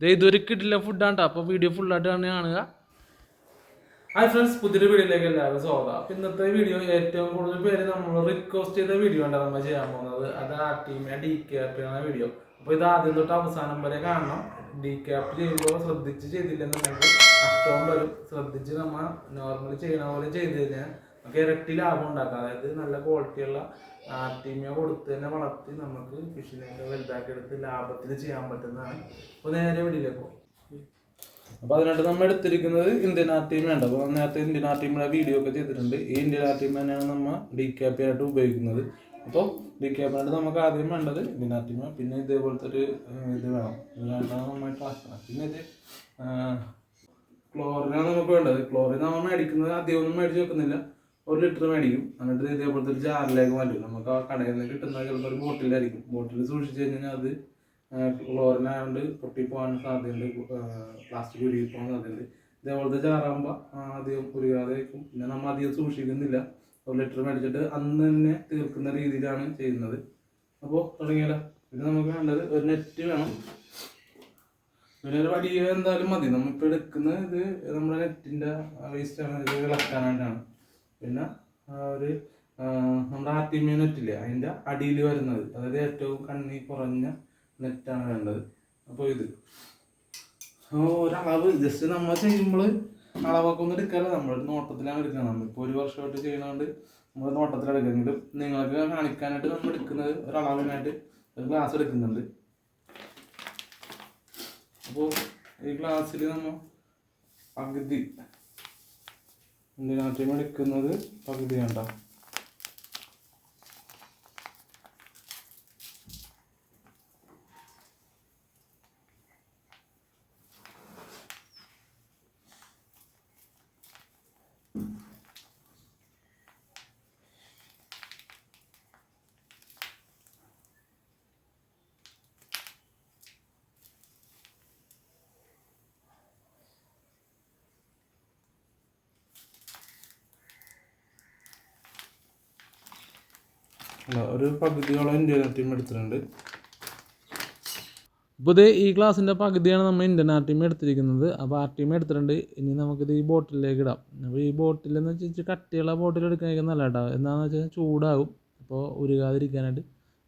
ഇതൊരു കിട്ടില്ല ഫുഡാണ് അപ്പോൾ വീഡിയോ ഫുള്ളായിട്ട് തന്നെ കാണുക. ഹായ് ഫ്രണ്ട്സ് പുതിയൊരു വീഡിയോയിലേക്ക് എല്ലാവരും സ്വാഗതം. അപ്പൊ ഇന്നത്തെ വീഡിയോ ഏറ്റവും കൂടുതൽ പേര് നമ്മൾ റിക്വസ്റ്റ് ചെയ്ത വീഡിയോ ആണ് നമ്മൾ ചെയ്യാൻ പോകുന്നത്. അത് ആ ടീമിനെ ഡി ക്യാപ്പ് ചെയ്യുന്ന വീഡിയോ അപ്പോൾ ഇത് ആദ്യം തൊട്ട് അവസാനം വരെ കാണണം. ഡി ക്യാപ്പ് ചെയ്യുമ്പോൾ ശ്രദ്ധിച്ച് ചെയ്തില്ലെന്നുണ്ടെങ്കിൽ നഷ്ടവും വരും. ശ്രദ്ധിച്ച് നമ്മൾ നോർമലി ചെയ്യണ പോലെ ചെയ്ത് കഴിഞ്ഞാൽ നമുക്ക് ഇരട്ടി ലാഭം ഉണ്ടാക്കാം. അതായത് നല്ല ക്വാളിറ്റിയുള്ള ആർട്ടീമിയ കൊടുത്ത് തന്നെ വളർത്തി നമുക്ക് ഫിഷിനെയൊക്കെ വലുതാക്കി എടുത്ത് ലാഭത്തിൽ ചെയ്യാൻ പറ്റുന്നതാണ്. അപ്പോൾ നേരെ വീട്ടിലേക്ക് പോകും അപ്പൊ അതിനായിട്ട് നമ്മൾ എടുത്തിരിക്കുന്നത് ഇന്ത്യൻ ആർ ടീം വേണ്ട അപ്പോൾ നേരത്തെ ഇന്ത്യൻ ആർ ടീമിന്റെ വീഡിയോ ഒക്കെ ചെയ്തിട്ടുണ്ട്. ഈ ഇന്ത്യൻ ആർ ടീം തന്നെയാണ് നമ്മൾ ഡി ക്യാപ്പി ആയിട്ട് ഉപയോഗിക്കുന്നത്. അപ്പോൾ ഡി ക്യാപ്പിനായിട്ട് നമുക്ക് ആദ്യം വേണ്ടത് ഇന്ത്യൻ ആർ ടീം പിന്നെ ഇതേപോലത്തെ ഒരു ഇത് വേണം. ഇത് രണ്ടാണ് നന്നായിട്ട് ആക്കണം പിന്നെ ഇത് ക്ലോറിനാണ് നമുക്ക് വേണ്ടത്. ക്ലോറിൻ നമ്മൾ മേടിക്കുന്നത്. അധികം ഒന്നും മേടിച്ച് വെക്കുന്നില്ല. ഒരു ലിറ്റർ മേടിക്കും. എന്നിട്ട് ഇത് ഇതേപോലത്തെ ഒരു ജാറിലേക്ക് മാറ്റും നമുക്ക് ആ കടയിൽ നിന്ന് കിട്ടുന്ന ചിലപ്പോൾ ഒരു ബോട്ടിലായിരിക്കും ബോട്ടിൽ സൂക്ഷിച്ച് കഴിഞ്ഞാൽ അത് ക്ലോറിനായതുകൊണ്ട് പൊട്ടിപ്പോകാൻ സാധ്യതയുണ്ട്. പ്ലാസ്റ്റിക് ഉരുകി പോകാൻ സാധ്യതയുണ്ട്. ഇതേപോലത്തെ ജാറാകുമ്പോൾ അധികം ഉരുകാതെ വയ്ക്കും പിന്നെ നമ്മൾ അധികം സൂക്ഷിക്കുന്നില്ല. ഒരു ലിറ്റർ മേടിച്ചിട്ട് അന്ന് തന്നെ തീർക്കുന്ന രീതിയിലാണ് ചെയ്യുന്നത്. അപ്പോൾ തുടങ്ങിയാലോ? പിന്നെ നമുക്ക് വേണ്ടത് ഒരു നെറ്റ് വേണം. പിന്നെ ഒരു വടിയോ എന്തായാലും മതി. നമ്മളിപ്പോൾ എടുക്കുന്ന ഇത് നമ്മുടെ നെറ്റിന്റെ വേസ്റ്റാണ് ഇത് ഇളക്കാനായിട്ടാണ് പിന്നെ ഒരു നമ്മുടെ ആർട്ടിമിയ നെറ്റില്ലേ അതിന്റെ അടിയിൽ വരുന്നത്. അതായത് ഏറ്റവും കണ്ണി കുറഞ്ഞ നെറ്റാണ് വേണ്ടത്. അപ്പോൾ ഇത്. ഒരളവ് ജസ്റ്റ് നമ്മൾ ചെയ്യുമ്പോൾ അളവൊക്കെ ഒന്നും എടുക്കാറില്ല നമ്മളൊരു നോട്ടത്തിലാണ് എടുക്കുന്നത്. നമ്മളിപ്പോൾ ഒരു വർഷമായിട്ട് ചെയ്യണോണ്ട് നമ്മൾ നോട്ടത്തിൽ എടുക്കുന്നെങ്കിലും നിങ്ങൾക്ക് കാണിക്കാനായിട്ട് നമ്മൾ എടുക്കുന്നത് ഒരളവിനായിട്ട് ഒരു ഗ്ലാസ് എടുക്കുന്നുണ്ട്. അപ്പോൾ ഈ ഗ്ലാസ്സിൽ നമ്മൾ പകുതി എന്തിനാറ്റും എടുക്കുന്നത് പകുതി വേണ്ട. ഒരു പകുതിയോളം ഇന്ത്യൻ ടീം എടുത്തിട്ടുണ്ട്. ഇപ്പോൾ ഇത് ഈ ഗ്ലാസിന്റെ പകുതിയാണ് നമ്മൾ ഇന്ത്യൻ ആർ ടീം എടുത്തിരിക്കുന്നത്. അപ്പോൾ ആർ ടീം എടുത്തിട്ടുണ്ട്. ഇനി നമുക്കിത് ഈ ബോട്ടിലേക്ക് ഇടാം. അപ്പോൾ ഈ ബോട്ടിൽ എന്ന് വെച്ചാൽ കട്ടിയുള്ള ബോട്ടിൽ എടുക്കാനൊക്കെ നല്ല കേട്ടോ എന്താണെന്ന് വെച്ചാൽ ചൂടാകും. അപ്പോൾ ഉരുകാതിരിക്കാനായിട്ട്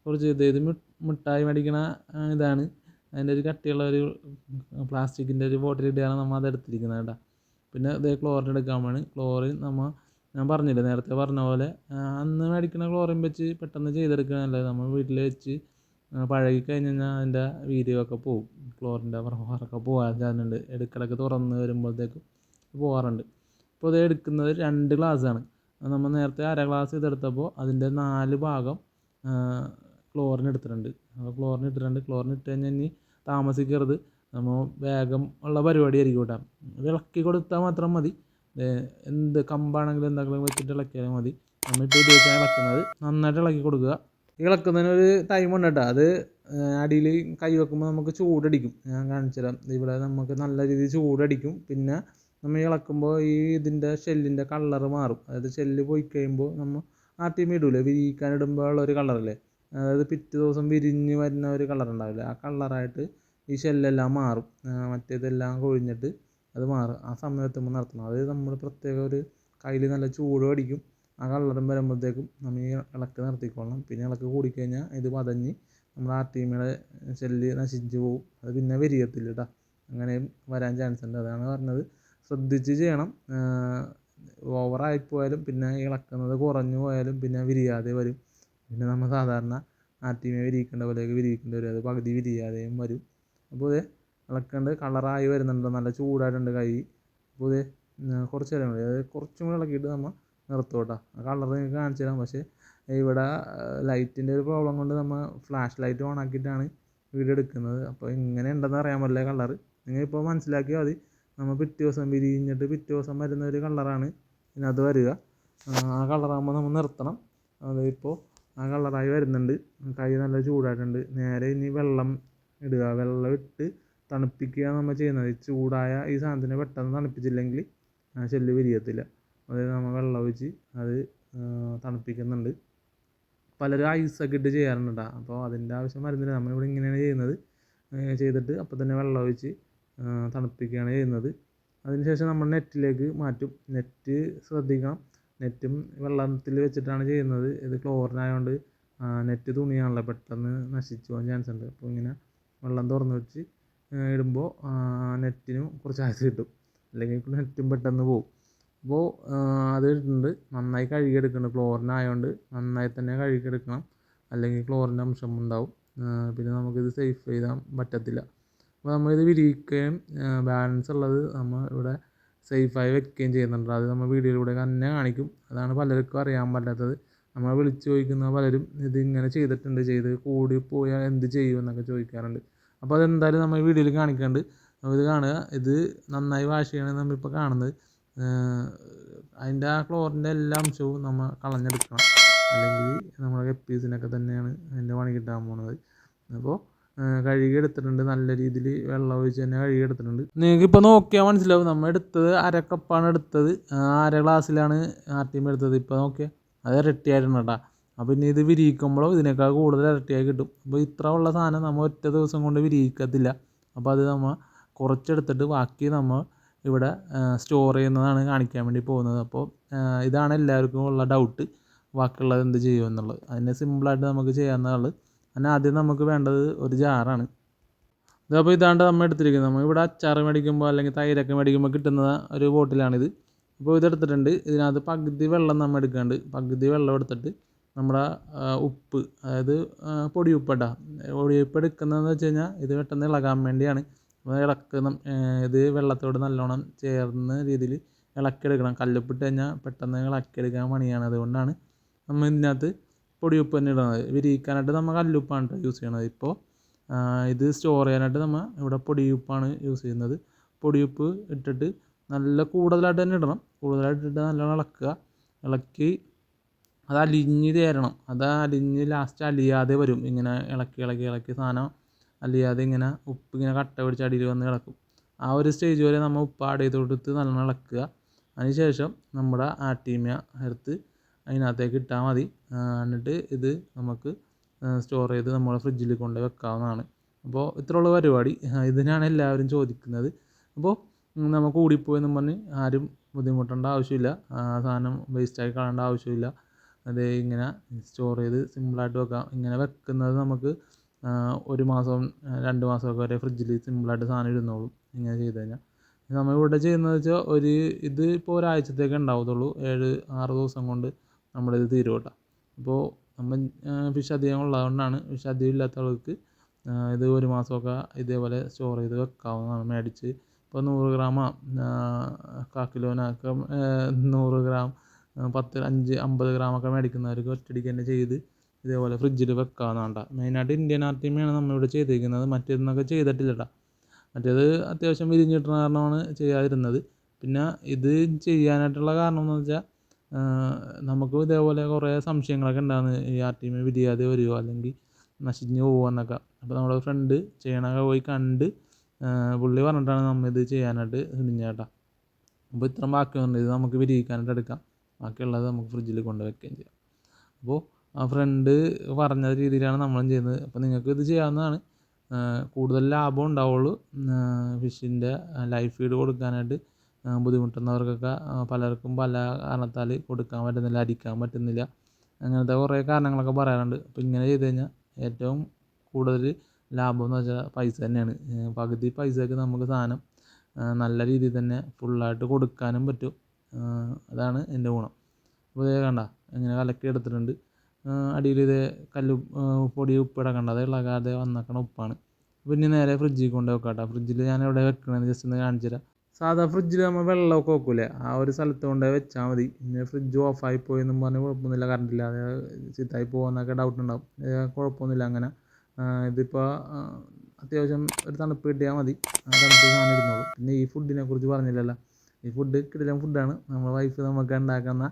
കുറച്ച് ഇത് ഇത് മിഠായി മേടിക്കണ ഇതാണ്. അതിന്റെ ഒരു കട്ടിയുള്ള ഒരു പ്ലാസ്റ്റിക്കിന്റെ ഒരു ബോട്ടിൽ ഇടുകയാണ് നമ്മൾ അത് എടുത്തിരിക്കുന്നത് കേട്ടോ. പിന്നെ ഇതേ ക്ലോറിൻ എടുക്കാൻ വേണം ക്ലോറിൻ നമ്മൾ ഞാൻ പറഞ്ഞില്ലേ നേരത്തെ പറഞ്ഞ പോലെ അന്ന് മേടിക്കുന്ന ക്ലോറിൻ വെച്ച് പെട്ടെന്ന് ചെയ്തെടുക്കുകയല്ല നമ്മൾ വീട്ടിൽ വെച്ച് പഴകി കഴിഞ്ഞ് കഴിഞ്ഞാൽ അതിന്റെ വീര്യമൊക്കെ പോവും. ക്ലോറിന്റെ പ്രഭാവമൊക്കെ പോകാൻ ചാനുണ്ട് ഇടയ്ക്കിടയ്ക്ക് തുറന്ന് വരുമ്പോഴത്തേക്കും പോകാറുണ്ട്. ഇപ്പോൾ ഇത് എടുക്കുന്നത് രണ്ട് ഗ്ലാസ്സാണ് നമ്മൾ നേരത്തെ അര ഗ്ലാസ് ഇതെടുത്തപ്പോൾ അതിന്റെ നാല് ഭാഗം ക്ലോറിൻ എടുത്തിട്ടുണ്ട്. അപ്പോൾ ക്ലോറിൻ ഇട്ടിട്ടുണ്ട്. ക്ലോറിൻ ഇട്ട് കഴിഞ്ഞാൽ ഇനി താമസിക്കരുത്. നമ്മൾ വേഗം ഉള്ള പരിപാടിയായിരിക്കും കേട്ടോ. വിളക്കി ഇളക്കി കൊടുത്താൽ മാത്രം മതി. എന്ത് കമ്പാണെങ്കിലും എന്തെങ്കിലും വെച്ചിട്ട് ഇളക്കിയാൽ മതി. എന്നിട്ട് ഉപയോഗിച്ചാൽ ഇളക്കുന്നത്. നന്നായിട്ട് ഇളക്കി കൊടുക്കുക. ഇളക്കുന്നതിന് ഒരു ടൈം ഉണ്ട് കേട്ടോ. അത് അടിയിൽ കൈ വെക്കുമ്പോൾ നമുക്ക് ചൂടടിക്കും. ഞാൻ കാണിച്ചു തരാം ഇവിടെ നമുക്ക് നല്ല രീതിയിൽ ചൂടടിക്കും. പിന്നെ നമ്മൾ ഇളക്കുമ്പോൾ ഈ ഇതിന്റെ ഷെല്ലിന്റെ കളർ മാറും. അതായത് ഷെല്ല് പോയി കഴിയുമ്പോൾ നമ്മൾ ആദ്യം ഇടൂലേ? ഉള്ള ഒരു കളറല്ലേ അതായത് പിറ്റേ ദിവസം വിരിഞ്ഞ് വരുന്ന ഒരു കളർ ഉണ്ടാവില്ലേ? ആ കളറായിട്ട് ഈ ഷെല്ലെല്ലാം മാറും. മറ്റേതെല്ലാം കൊഴിഞ്ഞിട്ട് അത് മാറും ആ സമയത്തുമ്പോൾ നടത്തണം. അത് നമ്മൾ പ്രത്യേക ഒരു കയ്യിൽ നല്ല ചൂട് അടിക്കും ആ കളറും വരുമ്പോഴത്തേക്കും നമ്മൾ ഈ ഇളക്ക് നിർത്തിക്കൊള്ളണം പിന്നെ ഇളക്ക് കൂടിക്കഴിഞ്ഞാൽ ഇത് പതഞ്ഞ് നമ്മുടെ ആ സെല്ല് നശിച്ചു പോകും അത് പിന്നെ വിരിയത്തില്ല കേട്ടോ അങ്ങനെയും വരാൻ ചാൻസ് ഉണ്ട്. അതാണ് പറഞ്ഞത്. ശ്രദ്ധിച്ച് ചെയ്യണം. ഓവറായിപ്പോയാലും പിന്നെ ഇളക്കുന്നത് കുറഞ്ഞു പോയാലും പിന്നെ വിരിയാതെ വരും. പിന്നെ നമ്മൾ സാധാരണ ആർട്ടിമെ വിരിയിക്കേണ്ട പോലെയൊക്കെ വിരിയിക്കേണ്ടി വരും. അത് പകുതി വിരിയാതെയും വരും. അപ്പോൾ ഇത് ഇളക്കേണ്ട കളറായി വരുന്നുണ്ട്. നല്ല ചൂടായിട്ടുണ്ട് കൈ. അപ്പോൾ ഇത് കുറച്ച് നേരം കൂടി അതായത് കുറച്ചും കൂടി ഇളക്കിയിട്ട് നമ്മൾ നിർത്തും കേട്ടോ. ആ കളർ നിങ്ങൾക്ക് കാണിച്ചു തരാം. പക്ഷേ ഇവിടെ ലൈറ്റിന്റെ ഒരു പ്രോബ്ലം കൊണ്ട് നമ്മൾ ഫ്ലാഷ് ലൈറ്റ് ഓൺ ആക്കിയിട്ടാണ് വീഡിയോ എടുക്കുന്നത്. അപ്പോൾ ഇങ്ങനെ ഉണ്ടെന്ന് അറിയാൻ പറ്റില്ല കളർ നിങ്ങൾ ഇപ്പോൾ മനസ്സിലാക്കിയാൽ മതി. നമ്മൾ പിറ്റേ ദിവസം വിരിഞ്ഞിട്ട് പിറ്റേ ദിവസം വരുന്ന ഒരു കളറാണ് ഇതിനകത്ത് വരിക. ആ കളറാകുമ്പോൾ നമ്മൾ നിർത്തണം. അതിപ്പോൾ ആ കളറായി വരുന്നുണ്ട്. കൈ നല്ല ചൂടായിട്ടുണ്ട്. നേരെ ഇനി വെള്ളം ഇടുക. വെള്ളം ഇട്ട് തണുപ്പിക്കുക നമ്മൾ ചെയ്യുന്നത്. ഈ ചൂടായ ഈ സാധനത്തിനെ പെട്ടെന്ന് തണുപ്പിച്ചില്ലെങ്കിൽ ആ ഷെല്ല് വിരിയത്തില്ല. അതായത് നമ്മൾ വെള്ളം ഒഴിച്ച് അത് തണുപ്പിക്കുന്നുണ്ട്. പലരും ഐസൊക്കെ ഇട്ട് ചെയ്യാറുണ്ട് കേട്ടോ. അപ്പോൾ അതിന്റെ ആവശ്യം വരുന്നില്ല. നമ്മളിവിടെ ഇങ്ങനെയാണ് ചെയ്യുന്നത്. ചെയ്തിട്ട് അപ്പോൾ തന്നെ വെള്ളം ഒഴിച്ച് തണുപ്പിക്കുകയാണ് ചെയ്യുന്നത്. അതിനുശേഷം നമ്മൾ നെറ്റിലേക്ക് മാറ്റും. നെറ്റ് ശ്രദ്ധിക്കണം. നെറ്റും വെള്ളത്തിൽ വെച്ചിട്ടാണ് ചെയ്യുന്നത്. ഇത് ക്ലോറിനായതുകൊണ്ട് നെറ്റ് തുണിയാണല്ലോ പെട്ടെന്ന് നശിച്ചു പോകാൻ ചാൻസ് ഉണ്ട്. അപ്പോൾ ഇങ്ങനെ വെള്ളം തുറന്ന് വെച്ച് ഇടുമ്പോൾ നെറ്റിനും കുറച്ച് ആയുസ് കിട്ടും. അല്ലെങ്കിൽ നെറ്റും പെട്ടെന്ന് പോകും അപ്പോൾ അത് ഇട്ടിട്ടുണ്ട്. നന്നായി കഴുകിയെടുക്കണം. ക്ലോറിനായതുകൊണ്ട് നന്നായി തന്നെ കഴുകിയെടുക്കണം. അല്ലെങ്കിൽ ക്ലോറിന്റെ അംശം ഉണ്ടാവും. പിന്നെ നമുക്കിത് സേഫ് ചെയ്താൻ പറ്റത്തില്ല. അപ്പോൾ നമ്മളിത് വിരിയിക്കുകയും ബാലൻസ് ഉള്ളത് നമ്മൾ ഇവിടെ സേഫായി വെക്കുകയും ചെയ്യുന്നുണ്ട്. അത് നമ്മൾ വീഡിയോയിലൂടെ തന്നെ കാണിക്കും. അതാണ് പലർക്കും അറിയാൻ പറ്റാത്തത്. നമ്മൾ വിളിച്ച് ചോദിക്കുന്ന പലരും ഇത് ഇങ്ങനെ ചെയ്തിട്ടുണ്ട്. ചെയ്ത് കൂടി പോയാൽ എന്ത് ചെയ്യും എന്നൊക്കെ ചോദിക്കാറുണ്ട്. അപ്പോൾ അതെന്തായാലും നമ്മൾ വീഡിയോയിൽ കാണിക്കുന്നുണ്ട് അപ്പോൾ ഇത് കാണുക. ഇത് നന്നായി വാഷ് ചെയ്യണമെന്ന് നമ്മളിപ്പോൾ കാണുന്നത് അതിന്റെ ആ ക്ലോറിന്റെ എല്ലാ അംശവും നമ്മൾ കളഞ്ഞെടുക്കണം. അല്ലെങ്കിൽ നമ്മുടെ കെപ്പീസിനൊക്കെ തന്നെയാണ് അതിന്റെ പണി കിട്ടാൻ പോകുന്നത്. അപ്പോൾ കഴുകി എടുത്തിട്ടുണ്ട്. നല്ല രീതിയിൽ വെള്ളം ഒഴിച്ച് തന്നെ കഴുകി എടുത്തിട്ടുണ്ട്. നിങ്ങൾക്ക് ഇപ്പോൾ നോക്കിയാൽ മനസ്സിലാവും. നമ്മൾ എടുത്തത് അര കപ്പാണ് എടുത്തത്. അര ഗ്ലാസ്സിലാണ് ആർ ടി എം എടുത്തത്. ഇപ്പോൾ നോക്കിയാൽ അത് ഇരട്ടിയായിട്ടുണ്ട് കേട്ടോ. അപ്പോൾ ഇനി ഇത് വിരിയിക്കുമ്പോഴോ ഇതിനേക്കാൾ കൂടുതൽ ഇരട്ടിയായി കിട്ടും. അപ്പോൾ ഇത്ര ഉള്ള സാധനം നമ്മൾ ഒറ്റ ദിവസം കൊണ്ട് വിരിയിക്കത്തില്ല. അപ്പോൾ അത് നമ്മൾ കുറച്ചെടുത്തിട്ട് ബാക്കി നമ്മൾ ഇവിടെ സ്റ്റോർ ചെയ്യുന്നതാണ് കാണിക്കാൻ വേണ്ടി പോകുന്നത്. അപ്പോൾ ഇതാണ് എല്ലാവർക്കും ഉള്ള ഡൗട്ട് ബാക്കിയുള്ളത് എന്ത് ചെയ്യും എന്നുള്ളത്. അതിനെ സിമ്പിളായിട്ട് നമുക്ക് ചെയ്യാവുന്നതാണ്. അതിന് ആദ്യം നമുക്ക് വേണ്ടത് ഒരു ജാറാണ്. ഇതപ്പോൾ ഇതാണ്ട് നമ്മൾ എടുത്തിരിക്കുന്നത്. നമ്മൾ ഇവിടെ അച്ചാർ മേടിക്കുമ്പോൾ അല്ലെങ്കിൽ തൈരൊക്കെ മേടിക്കുമ്പോൾ കിട്ടുന്ന ഒരു ബോട്ടിലാണിത് അപ്പോൾ ഇതെടുത്തിട്ടുണ്ട് ഇതിനകത്ത് പകുതി വെള്ളം നമ്മൾ എടുക്കാണ്ട്. പകുതി വെള്ളം എടുത്തിട്ട് നമ്മുടെ ഉപ്പ് അതായത് ആ, പൊടി ഉപ്പ് എടുക്കുന്നതെന്ന് വെച്ച് കഴിഞ്ഞാൽ ഇത് പെട്ടെന്ന് ഇളകാൻ വേണ്ടിയാണ്. ഇളക്കുന്ന ഇത് വെള്ളത്തോട് നല്ലോണം ചേർന്ന രീതിയിൽ ഇളക്കിയെടുക്കണം. കല്ലുപ്പിട്ട് കഴിഞ്ഞാൽ പെട്ടെന്ന് ഇളക്കിയെടുക്കാൻ പണിയാണ്. അതുകൊണ്ടാണ് നമ്മൾ ഇതിനകത്ത് ഉപ്പ് തന്നെ ഇടുന്നത് വിരിയിക്കാനായിട്ട് നമ്മൾ കല്ലുപ്പാണ് ട്ടോ യൂസ് ചെയ്യണത്. ഇപ്പോൾ ഇത് സ്റ്റോർ ചെയ്യാനായിട്ട് നമ്മൾ ഇവിടെ പൊടി ഉപ്പാണ് യൂസ് ചെയ്യുന്നത്. പൊടി ഉപ്പ് ഇട്ടിട്ട് നല്ല കൂടുതലായിട്ട് തന്നെ ഇടണം. കൂടുതലായിട്ട് ഇട്ടിട്ട് നല്ലോണം ഇളക്കുക. ഇളക്കി അത് അലിഞ്ഞ് തേരണം അത് അലിഞ്ഞ് ലാസ്റ്റ് അലിയാതെ വരും. ഇങ്ങനെ ഇളക്കി ഇളക്കി ഇളക്കി സാധനം അലിയാതെ ഇങ്ങനെ ഉപ്പ് ഇങ്ങനെ കട്ട പിടിച്ച് അടിയിൽ വന്ന് കിടക്കും ആ ഒരു സ്റ്റേജ് വരെ നമ്മൾ ഉപ്പ് ആഡ് ചെയ്ത് കൊടുത്ത് നല്ലോണം ഇളക്കുക. അതിനുശേഷം നമ്മുടെ ആട്ടീമിയ എടുത്ത് അതിനകത്തേക്ക് ഇട്ടാൽ മതി. എന്നിട്ട് ഇത് നമുക്ക് സ്റ്റോർ ചെയ്ത് നമ്മുടെ ഫ്രിഡ്ജിൽ കൊണ്ട് വെക്കാവുന്നതാണ്. അപ്പോൾ ഇത്രയുള്ള പരിപാടി. ഇതിനാണ് എല്ലാവരും ചോദിക്കുന്നത്. അപ്പോൾ നമുക്ക് കൂടിപ്പോയെന്നും പറഞ്ഞ് ആരും ബുദ്ധിമുട്ടേണ്ട ആവശ്യമില്ല. സാധനം വേസ്റ്റായി കളയേണ്ട ആവശ്യമില്ല. അത് ഇങ്ങനെ സ്റ്റോർ ചെയ്ത് സിമ്പിളായിട്ട് വെക്കാം. ഇങ്ങനെ വെക്കുന്നത് നമുക്ക് ഒരു മാസം രണ്ട് മാസമൊക്കെ വരെ ഫ്രിഡ്ജിൽ സിമ്പിളായിട്ട് സാധനം ഇരുന്നോളും ഇങ്ങനെ ചെയ്ത് കഴിഞ്ഞാൽ നമ്മൾ ഇവിടെ ചെയ്യുന്നത് വെച്ചാൽ ഒരു ഇത് ഇപ്പോൾ ഒരാഴ്ചത്തേക്ക് ഉണ്ടാവത്തുള്ളൂ. ഏഴ് ആറ് ദിവസം കൊണ്ട് നമ്മുടെ ഇത് തീരും കേട്ടോ. അപ്പോൾ നമ്മൾ ഫിഷ് അധികം ഉള്ളതുകൊണ്ടാണ് ഫിഷ് അധികം ഇല്ലാത്തവർക്ക് ഇത് ഒരു മാസമൊക്കെ ഇതേപോലെ സ്റ്റോർ ചെയ്ത് വെക്കാവുന്നതാണ്. മേടിച്ച് ഇപ്പോൾ നൂറ് ഗ്രാമോ കാൽ കിലോനൊക്കെ നൂറ് ഗ്രാം പത്ത് അഞ്ച് അമ്പത് ഗ്രാമൊക്കെ മേടിക്കുന്നവർക്ക് ഒറ്റയടിക്ക് തന്നെ ചെയ്ത് ഇതേപോലെ ഫ്രിഡ്ജിൽ വെക്കാവുന്നതാണ് ട്ടോ. മെയിനായിട്ട് ഇന്ത്യൻ ആർട്ടിമയാണ് നമ്മളിവിടെ ചെയ്തിരിക്കുന്നത് മറ്റേതൊന്നൊക്കെ ചെയ്തിട്ടില്ല കേട്ടോ മറ്റേത് അത്യാവശ്യം വിരിഞ്ഞ് കിട്ടുന്ന കാരണമാണ് ചെയ്യാതിരുന്നത്. പിന്നെ ഇത് ചെയ്യാനായിട്ടുള്ള കാരണം എന്ന് വെച്ചാൽ നമുക്ക് ഇതേപോലെ കുറേ സംശയങ്ങളൊക്കെ ഉണ്ടാകുന്നു ഈ ആർട്ടിമ വിരിയാതെ വരുമോ അല്ലെങ്കിൽ നശിഞ്ഞ് പോകുമോ എന്നൊക്കെ. അപ്പോൾ നമ്മുടെ ഫ്രണ്ട് ചെയ്യണൊക്കെ പോയി കണ്ട് പുള്ളി പറഞ്ഞിട്ടാണ് നമ്മൾ ഇത് ചെയ്യാനായിട്ട് തുനിഞ്ഞേട്ടാ അപ്പോൾ ഇത്രയും ബാക്കിയുണ്ട്. ഇത് നമുക്ക് വിരിയിക്കാനായിട്ട് എടുക്കാം. ബാക്കിയുള്ളത് നമുക്ക് ഫ്രിഡ്ജിൽ കൊണ്ട് വെക്കുകയും ചെയ്യാം. അപ്പോൾ ആ ഫ്രണ്ട് പറഞ്ഞ രീതിയിലാണ് നമ്മളും ചെയ്യുന്നത്. അപ്പോൾ നിങ്ങൾക്ക് ഇത് ചെയ്യാവുന്നതാണ്. കൂടുതൽ ലാഭം ഉണ്ടാവുള്ളൂ. ഫിഷിന്റെ ലൈഫ് ഫീഡ് കൊടുക്കാനായിട്ട് ബുദ്ധിമുട്ടുന്നവർക്കൊക്കെ പലർക്കും പല കാരണത്താൽ കൊടുക്കാൻ പറ്റുന്നില്ല അരിക്കാൻ പറ്റുന്നില്ല. അങ്ങനത്തെ കുറേ കാരണങ്ങളൊക്കെ പറയാറുണ്ട്. അപ്പോൾ ഇങ്ങനെ ചെയ്ത് കഴിഞ്ഞാൽ ഏറ്റവും കൂടുതൽ ലാഭം എന്ന് വെച്ചാൽ പൈസ തന്നെയാണ്. പകുതി പൈസക്ക് നമുക്ക് സാധനം നല്ല രീതിയിൽ തന്നെ ഫുള്ളായിട്ട് കൊടുക്കാനും പറ്റും. അതാണ് എന്റെ ഗുണം. അപ്പോൾ ഇതേ കണ്ട ഇങ്ങനെ കലക്കി എടുത്തിട്ടുണ്ട്. അടിയിൽ ഇത് കല്ല് പൊടി ഉപ്പിട കണ്ട അത് ഇളകാതെ വന്നേക്കണ ഉപ്പാണ്. പിന്നെ നേരെ ഫ്രിഡ്ജിൽ കൊണ്ട് വെക്കാം കേട്ടോ ഫ്രിഡ്ജിൽ ഞാൻ എവിടെ വെക്കണമെന്ന് ജസ്റ്റ് ഒന്ന് കാണിച്ചു തരാം. സാധാ ഫ്രിഡ്ജിൽ നമ്മൾ വെള്ളമൊക്കെ വെക്കൂലേ? ആ ഒരു സ്ഥലത്ത് കൊണ്ട് വെച്ചാൽ മതി. പിന്നെ ഫ്രിഡ്ജ് ഓഫായി പോയി എന്നും കുഴപ്പമൊന്നുമില്ല കറണ്ടില്ല ഇല്ലാതെ ചീത്തായി പോകുമെന്നൊക്കെ ഡൗട്ട് ഉണ്ടാവും. കുഴപ്പമൊന്നുമില്ല അങ്ങനെ. ഇതിപ്പോൾ അത്യാവശ്യം ഒരു തണുപ്പ് കിട്ടിയാൽ മതി. ആ തണുപ്പ് സാധനം പിന്നെ ഈ ഫുഡിനെ കുറിച്ച് പറഞ്ഞില്ലല്ലോ. ഈ ഫുഡ് കിടിലം ഫുഡാണ് നമ്മുടെ വൈഫ് നമുക്ക് ഉണ്ടാക്കുന്ന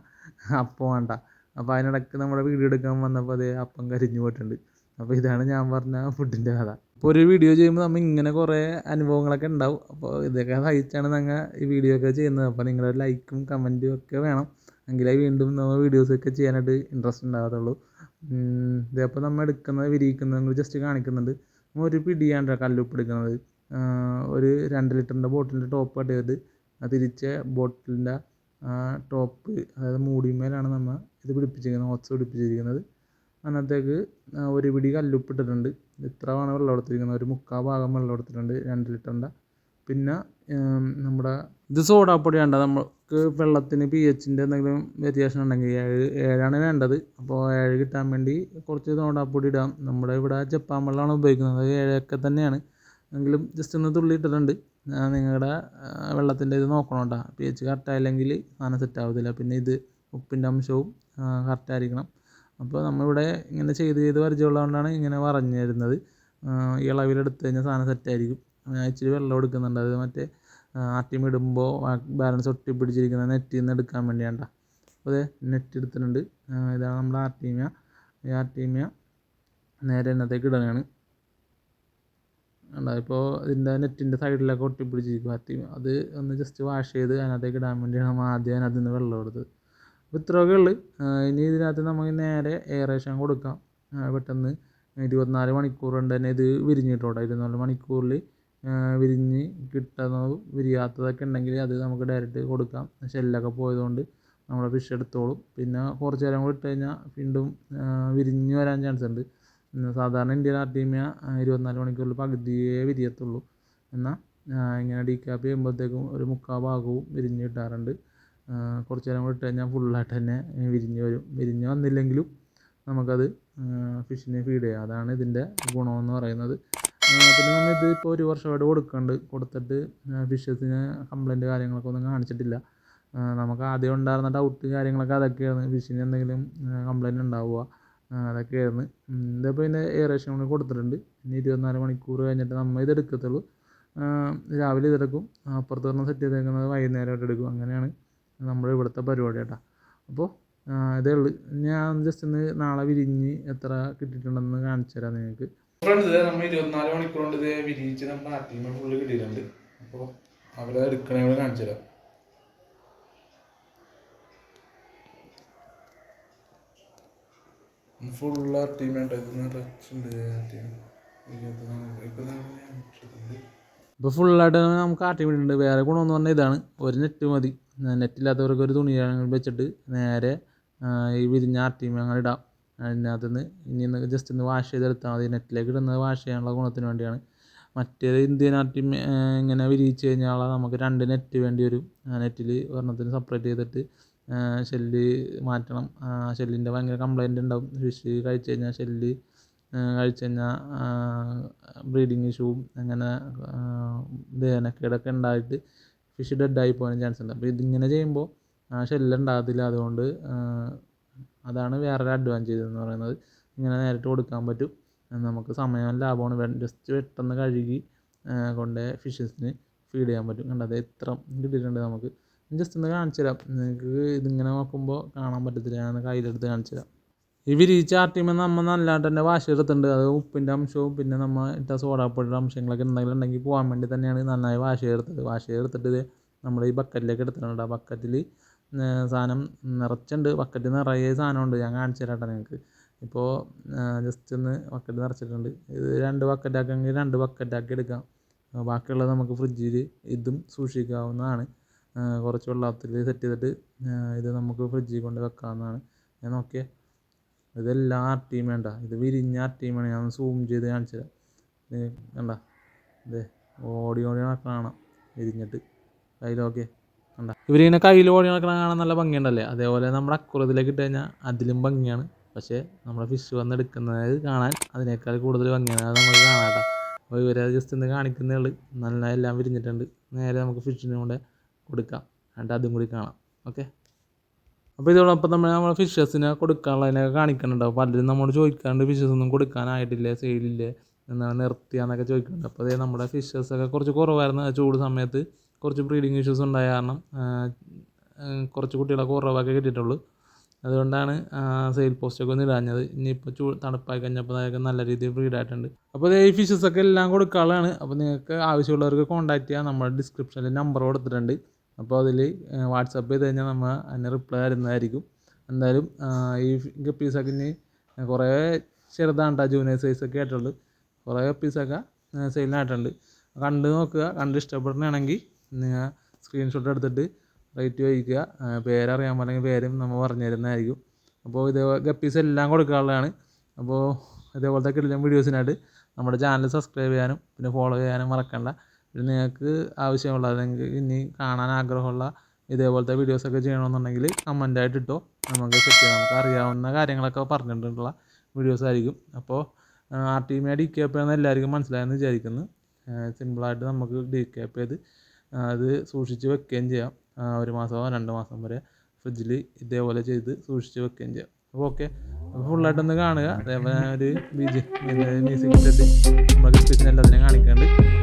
അപ്പം വേണ്ട. അപ്പോൾ അതിനിടയ്ക്ക് നമ്മുടെ വീഡിയോ എടുക്കാൻ വന്നപ്പോൾ അതേ അപ്പം കരിഞ്ഞു പോയിട്ടുണ്ട്. അപ്പോൾ ഇതാണ് ഞാൻ പറഞ്ഞ ഫുഡിന്റെ കഥ. ഇപ്പോൾ ഒരു വീഡിയോ ചെയ്യുമ്പോൾ നമ്മൾ ഇങ്ങനെ കുറേ അനുഭവങ്ങളൊക്കെ ഉണ്ടാവും. അപ്പോൾ ഇതൊക്കെ സഹിച്ചാണ് ഞങ്ങൾ ഈ വീഡിയോ ഒക്കെ ചെയ്യുന്നത്. അപ്പോൾ നിങ്ങളുടെ ലൈക്കും കമന്റും ഒക്കെ വേണം. എങ്കിലേ വീണ്ടും നമ്മൾ വീഡിയോസൊക്കെ ചെയ്യാനായിട്ട് ഇൻട്രസ്റ്റ് ഉണ്ടാകത്തുള്ളൂ. ഇതേപ്പോൾ നമ്മൾ എടുക്കുന്നത് വിരിയിക്കുന്നത് ജസ്റ്റ് കാണിക്കുന്നുണ്ട്. ഒരു പിടിയാണ് കല്ലുപ്പ് എടുക്കുന്നത് ഒരു രണ്ട് ലിറ്ററിന്റെ ബോട്ടിലിന്റെ ടോപ്പ് കട്ട് തിരിച്ച ബോട്ടിലിന്റെ ടോപ്പ് അതായത് മൂടിമേലാണ് നമ്മൾ ഇത് പിടിപ്പിച്ചിരിക്കുന്നത് ഹോസ് പിടിപ്പിച്ചിരിക്കുന്നത്. അതിനകത്തേക്ക് ഒരു പിടി കല്ലുപ്പ് ഇട്ടിട്ടുണ്ട് ഇത്രയാണ് വെള്ളം എടുത്തിരിക്കുന്നത് ഒരു മുക്കാൽ ഭാഗം വെള്ളം എടുത്തിട്ടുണ്ട് രണ്ട് ലിറ്ററിന്റെ. പിന്നെ നമ്മുടെ ഇത് സോഡാപ്പൊടിയാണ്ട നമുക്ക് വെള്ളത്തിന് പി എച്ചിന്റെ എന്തെങ്കിലും വ്യത്യാസം ഉണ്ടെങ്കിൽ ഏഴ് ഏഴാണ് വേണ്ടത്. അപ്പോൾ ഏഴ് കിട്ടാൻ വേണ്ടി കുറച്ച് സോഡാപ്പൊടി ഇടാം. നമ്മുടെ ഇവിടെ ജപ്പാൻ വെള്ളമാണ് ഉപയോഗിക്കുന്നത്. ഏഴൊക്കെ തന്നെയാണ്. എങ്കിലും ജസ്റ്റ് ഒന്ന് തുള്ളി ഇട്ടിട്ടുണ്ട്. നിങ്ങളുടെ വെള്ളത്തിന്റെ ഇത് നോക്കണം കേട്ടോ പി എച്ച് കറക്റ്റായില്ലെങ്കിൽ സാധനം സെറ്റാവത്തില്ല പിന്നെ ഇത് ഉപ്പിന്റെ അംശവും കറക്റ്റായിരിക്കണം അപ്പോൾ നമ്മളിവിടെ ഇങ്ങനെ ചെയ്ത് ചെയ്ത് പരിചയമുള്ളതുകൊണ്ടാണ് ഇങ്ങനെ പറഞ്ഞു തരുന്നത്. ഈ അളവിലെടുത്ത് കഴിഞ്ഞാൽ സാധനം സെറ്റായിരിക്കും ഞാൻ ഇച്ചിരി വെള്ളം എടുക്കുന്നുണ്ട്. അത് മറ്റേ ആട്ടിയം ഇടുമ്പോൾ ബാലൻസ് ഒട്ടി പിടിച്ചിരിക്കുന്ന നെറ്റിൽ നിന്ന് എടുക്കാൻ വേണ്ടിയാണ് അപ്പോൾ അതെ നെറ്റ് എടുത്തിട്ടുണ്ട്. ഇതാണ് നമ്മുടെ ആർട്ടീമിയ. ഈ ആർട്ടീമിയ നേരെ എന്നത്തേക്ക് ഇടുകയാണ് കണ്ടോ ഇപ്പോൾ ഇതിന്റെ നെറ്റിന്റെ സൈഡിലൊക്കെ ഒട്ടിപ്പിടിച്ചിരിക്കും അത്തി അത് ഒന്ന് ജസ്റ്റ് വാഷ് ചെയ്ത് അതിനകത്തേക്ക് ഇടാൻ വേണ്ടിയാണ് നമ്മൾ ആദ്യം അതിനകത്ത് നിന്ന് വെള്ളം എടുത്തത്. അപ്പോൾ ഇത്രയൊക്കെ ഉള്ളു. ഇനി ഇതിനകത്ത് നമുക്ക് നേരെ എയറേഷൻ കൊടുക്കാം. പെട്ടെന്ന് ഇരുപത്തിനാല് മണിക്കൂർ കൊണ്ട് തന്നെ ഇത് വിരിഞ്ഞ് കിട്ടും ഇരുപത്തിനാല് മണിക്കൂറിൽ വിരിഞ്ഞ് കിട്ടുന്നതും വിരിയാത്തതൊക്കെ ഉണ്ടെങ്കിൽ അത് നമുക്ക് ഡയറക്റ്റ് കൊടുക്കാം. ഷെല്ലൊക്കെ പോയതുകൊണ്ട് നമ്മുടെ ഫിഷ് എടുത്തോളും. പിന്നെ കുറച്ച് നേരം കൂടി ഇട്ട് കഴിഞ്ഞാൽ വീണ്ടും വിരിഞ്ഞ് വരാൻ ചാൻസ് ഉണ്ട്. സാധാരണ ഇന്ത്യൻ ആർട്ടീമിയ ഇരുപത്തിനാല് മണിക്കൂറിൽ പകുതിയേ വിരിയത്തുള്ളൂ എന്നാൽ ഇങ്ങനെ ഡീക്യാപ്പ് ചെയ്യുമ്പോഴത്തേക്കും ഒരു മുക്കാൽ ഭാഗവും വിരിഞ്ഞ് കിട്ടാറുണ്ട്. കുറച്ച് നേരം കൂടി ഇട്ട് കഴിഞ്ഞാൽ ഫുള്ളായിട്ട് തന്നെ വിരിഞ്ഞ് വരും. വിരിഞ്ഞ് വന്നില്ലെങ്കിലും നമുക്കത് ഫിഷിനെ ഫീഡ് ചെയ്യാം. അതാണ് ഇതിന്റെ ഗുണമെന്ന് പറയുന്നത്. പിന്നെ നമ്മൾ ഇത് ഇപ്പോൾ ഒരു വർഷമായിട്ട് കൊടുക്കുന്നുണ്ട്. കൊടുത്തിട്ട് ഫിഷസിന് കംപ്ലൈന്റ് കാര്യങ്ങളൊക്കെ ഒന്നും കാണിച്ചിട്ടില്ല. നമുക്ക് ആദ്യം ഉണ്ടായിരുന്ന ഡൗട്ട് കാര്യങ്ങളൊക്കെ അതൊക്കെയാണ്. ഫിഷിന് എന്തെങ്കിലും കംപ്ലൈന്റ് ഉണ്ടാവുക. അതൊക്കെയായിരുന്നു. ഇതിപ്പോൾ പിന്നെ ഏറേഷൻ കൂടി കൊടുത്തിട്ടുണ്ട്. ഇനി ഇരുപത്തിനാല് മണിക്കൂർ കഴിഞ്ഞിട്ട് നമ്മൾ ഇത് എടുക്കത്തുള്ളൂ. രാവിലെ ഇതെടുക്കും അപ്പുറത്ത് പറഞ്ഞ സെറ്റ് ചെയ്തേക്കുന്നത് വൈകുന്നേരമായിട്ട് എടുക്കും. അങ്ങനെയാണ് നമ്മുടെ ഇവിടുത്തെ പരിപാടി കേട്ടോ. അപ്പോൾ ഇതേ ഉള്ളൂ. ഞാൻ ജസ്റ്റ് ഒന്ന് നാളെ വിരിഞ്ഞ് എത്ര കിട്ടിയിട്ടുണ്ടെന്ന് കാണിച്ചു തരാം നിങ്ങൾക്ക്. ഫ്രണ്ട്സ് നമ്മൾ ഇരുപത്തിനാല് മണിക്കൂർ കൊണ്ട് ഇത് വിരിയിച്ച് നമ്മുടെ ആർട്ടിമ ഫുള്ള് കിട്ടിയിട്ടുണ്ട്. അപ്പോൾ അവരെ എടുക്കണേ കാണിച്ചു തരാം. ഫുൾ ആർട്ടിമ ഉണ്ട് ഇപ്പോൾ ഫുള്ളായിട്ട് നമുക്ക് ആ ടീം ഉണ്ട് വേറെ ഗുണമെന്ന് പറഞ്ഞാൽ ഇതാണ്. ഒരു നെറ്റ് മതി. നെറ്റില്ലാത്തവർക്ക് ഒരു തുണി വെച്ചിട്ട് നേരെ ഈ വിരിഞ്ഞ ആട്ടിമ അങ്ങനെ ഇടാം. അതിനകത്ത് നിന്ന് ഇനി ജസ്റ്റ് ഒന്ന് വാഷ് ചെയ്തെടുത്താൽ മതി. നെറ്റിലേക്ക് ഇടുന്നത് വാഷ് ചെയ്യാനുള്ള ഗുണത്തിന് വേണ്ടിയാണ്. മറ്റേത് ഇന്ത്യൻ ആർട്ടി ഇങ്ങനെ വിരിയിച്ച് കഴിഞ്ഞാൽ നമുക്ക് രണ്ട് നെറ്റ് വേണ്ടി വരും. ആ നെറ്റിൽ ഒരെണ്ണത്തിന് സെപ്പറേറ്റ് ചെയ്തിട്ട് ഷെല്ല് മാറ്റണം. ഷെല്ലിന്റെ ഭയങ്കര കംപ്ലൈന്റ് ഉണ്ടാവും. ഫിഷ് കഴിച്ച് കഴിഞ്ഞാൽ ഷെല്ല് കഴിച്ച് കഴിഞ്ഞാൽ ബ്രീഡിങ് ഇഷ്യൂവും അങ്ങനെ ദഹനക്കേടൊക്കെ ഉണ്ടായിട്ട് ഫിഷ് ഡെഡായി പോകാൻ ചാൻസ് ഉണ്ട്. അപ്പോൾ ഇതിങ്ങനെ ചെയ്യുമ്പോൾ ഷെല്ല് ഉണ്ടാകത്തില്ല. അതുകൊണ്ട് അതാണ് വേറൊരു അഡ്വാന്റേജ് എന്ന് പറയുന്നത്. ഇങ്ങനെ നേരിട്ട് കൊടുക്കാൻ പറ്റും. നമുക്ക് സമയം ലാഭമാണ് ജസ്റ്റ് പെട്ടെന്ന് കഴുകി കൊണ്ടേ ഫിഷസിന് ഫീഡ് ചെയ്യാൻ പറ്റും. കണ്ടോ? കണ്ടത് എത്ര കിട്ടിയിട്ടുണ്ട് നമുക്ക്? ജസ്റ്റ് ഒന്ന് കാണിച്ചു തരാം നിങ്ങൾക്ക് ഇതിങ്ങനെ നോക്കുമ്പോൾ കാണാൻ പറ്റത്തില്ല. ഞാൻ കയ്യിലെടുത്ത് കാണിച്ചു തരാം ഈ വിരിയിച്ച ആർട്ടിമ നമ്മൾ നല്ലതായിട്ട് തന്നെ വാഷ് എടുത്തിട്ടുണ്ട്. അത് ഉപ്പിന്റെ അംശവും പിന്നെ നമ്മൾ ഇട്ട സോഡാപ്പൊടിയുടെ അംശങ്ങളൊക്കെ എന്തെങ്കിലും ഉണ്ടെങ്കിൽ പോകാൻ വേണ്ടി തന്നെയാണ് നന്നായി വാഷ് എടുത്തത്. വാഷ് എടുത്തിട്ട് നമ്മൾ ഈ ബക്കറ്റിലേക്ക് എടുത്തിട്ടുണ്ട് ആ ബക്കറ്റിൽ സാധനം നിറച്ചുണ്ട് ബക്കറ്റ് നിറയെ സാധനമുണ്ട്. ഞാൻ കാണിച്ചു തരാട്ടെ നിങ്ങൾക്ക് ഇപ്പോൾ ജസ്റ്റ് ഒന്ന് ബക്കറ്റ് നിറച്ചിട്ടുണ്ട്. ഇത് രണ്ട് ബക്കറ്റാക്കെങ്കിൽ രണ്ട് ബക്കറ്റാക്കി എടുക്കാം. ബാക്കിയുള്ളത് നമുക്ക് ഫ്രിഡ്ജിൽ ഇതും സൂക്ഷിക്കാവുന്നതാണ്. കുറച്ച് വെള്ളത്തിൽ സെറ്റ് ചെയ്തിട്ട് ഇത് നമുക്ക് ഫ്രിഡ്ജിൽ കൊണ്ട് വെക്കാവുന്നതാണ്. ഞാൻ നോക്കിയേ ഇതെല്ലാം ആർട്ടിയും വേണ്ട ഇത് വിരിഞ്ഞ ആർട്ടിയുമാണ് ഞാൻ സൂം ചെയ്ത് കാണിച്ചു തരാം കണ്ട? ഇതേ ഓടി ഓടി കാണാം. വിരിഞ്ഞിട്ട്. കയ്യിലൊക്കെ കണ്ട? ഇവരിങ്ങനെ കയ്യിൽ ഓടി നടക്കണ കാണാൻ നല്ല ഭംഗിയുണ്ടല്ലേ? അതേപോലെ നമ്മുടെ അക്കുറത്തിലേക്ക് ഇട്ട് കഴിഞ്ഞാൽ അതിലും ഭംഗിയാണ്. പക്ഷേ നമ്മുടെ ഫിഷ് വന്ന് എടുക്കുന്നത് കാണാൻ അതിനേക്കാൾ കൂടുതൽ ഭംഗിയാണ്. അത് നമുക്ക് കേട്ടോ. അപ്പോൾ ഇവരെ ജസ്റ്റ് ഒന്ന് കാണിക്കുന്നേ ഉള്ളൂ. നല്ല എല്ലാം വിരിഞ്ഞിട്ടുണ്ട്. നേരെ നമുക്ക് ഫിഷിനെ കൂടെ കൊടുക്കാം. എന്നിട്ട് അതും കൂടി കാണാം. ഓക്കെ അപ്പോൾ ഇതോടൊപ്പം നമ്മൾ നമ്മൾ ഫിഷസിനെ കൊടുക്കാനുള്ളതിനൊക്കെ കാണിക്കുന്നുണ്ടാവും പലരും നമ്മോട് ചോദിക്കാണ്ട് ഫിഷസ് ഒന്നും കൊടുക്കാനായിട്ടില്ലേ? സെയിലില്ലേ എന്നാണ് നിർത്തിയാന്നൊക്കെ ചോദിക്കുന്നുണ്ട്. അപ്പോൾ അതേ നമ്മുടെ ഫിഷസൊക്കെ കുറച്ച് കുറവായിരുന്നു. ചൂട് സമയത്ത് കുറച്ച് ബ്രീഡിങ് ഇഷ്യൂസ് ഉണ്ടായ കാരണം കുറച്ച് കുട്ടികളെ കുറവൊക്കെ കിട്ടിയിട്ടുള്ളൂ. അതുകൊണ്ടാണ് സെയിൽ പോസ്റ്റൊക്കെ ഒന്ന് ഇടാഞ്ഞത്. ഇനിയിപ്പോൾ ചൂ തണുപ്പായി കഴിഞ്ഞപ്പോൾ അതൊക്കെ നല്ല രീതിയിൽ ബ്രീഡായിട്ടുണ്ട് അപ്പോൾ ഈ ഫിഷസൊക്കെ എല്ലാം കൊടുക്കാനുള്ളതാണ്. അപ്പോൾ നിങ്ങൾക്ക് ആവശ്യമുള്ളവർക്ക് കോൺടാക്റ്റ് ചെയ്യാം. നമ്മുടെ ഡിസ്ക്രിപ്ഷനിൽ നമ്പർ കൊടുത്തിട്ടുണ്ട്. അപ്പോൾ അതിൽ വാട്സപ്പ് ചെയ്ത് കഴിഞ്ഞാൽ നമ്മൾ അതിന് റിപ്ലൈ തരുന്നതായിരിക്കും. എന്തായാലും ഈ ഗപ്പീസൊക്കെ ഇനി കുറേ ചെറുതാണ് കേട്ടോ ജൂനിയർ സൈസൊക്കെ ആയിട്ടുള്ളൂ കുറേ പീസൊക്കെ സെയിലിനായിട്ടുണ്ട് കണ്ട് നോക്കുക കണ്ട് ഇഷ്ടപ്പെടുന്നതാണെങ്കിൽ നിങ്ങൾ സ്ക്രീൻഷോട്ട് എടുത്തിട്ട് റേറ്റ് ചോദിക്കുക പേരറിയാൻ പറഞ്ഞെങ്കിൽ പേരും നമ്മൾ പറഞ്ഞു തരുന്നതായിരിക്കും. അപ്പോൾ ഇതേ ഗപ്പീസ് എല്ലാം കൊടുക്കാനുള്ളതാണ്. അപ്പോൾ ഇതേപോലത്തെ കിടിലൻ വീഡിയോസിനായിട്ട് നമ്മുടെ ചാനൽ സബ്സ്ക്രൈബ് ചെയ്യാനും പിന്നെ ഫോളോ ചെയ്യാനും മറക്കണ്ട. നിങ്ങൾക്ക് ആവശ്യമുള്ള അല്ലെങ്കിൽ ഇനി കാണാൻ ആഗ്രഹമുള്ള ഇതേപോലത്തെ വീഡിയോസൊക്കെ ചെയ്യണമെന്നുണ്ടെങ്കിൽ കമന്റായിട്ട് ഇട്ടോ. നമുക്ക് സെറ്റ് ചെയ്യാം. നമുക്ക് അറിയാവുന്ന കാര്യങ്ങളൊക്കെ പറഞ്ഞിട്ടുള്ള വീഡിയോസ് ആയിരിക്കും. അപ്പോൾ ആർ ടി മേ ഡി ക്യാപ്പ് എന്ന് എല്ലാവർക്കും മനസ്സിലായെന്ന് വിചാരിക്കുന്നു. സിമ്പിളായിട്ട് നമുക്ക് ഡി ക്യാപ്പ് ചെയ്ത് അത് സൂക്ഷിച്ച് വെക്കുകയും ചെയ്യാം. ഒരു മാസമോ രണ്ട് മാസം വരെ ഫ്രിഡ്ജിൽ ഇതേപോലെ ചെയ്ത് സൂക്ഷിച്ച് വെക്കുകയും ചെയ്യാം. അപ്പോൾ ഓക്കെ അപ്പോൾ ഫുള്ളായിട്ടൊന്ന് കാണുക. അതേപോലെ ഒരു ബീജ് മ്യൂസിക് ഇട്ടിട്ട് നമ്മുടെ ക്രിസ്ത്യൻ എല്ലാത്തിനെയും കാണിക്കുന്നുണ്ട്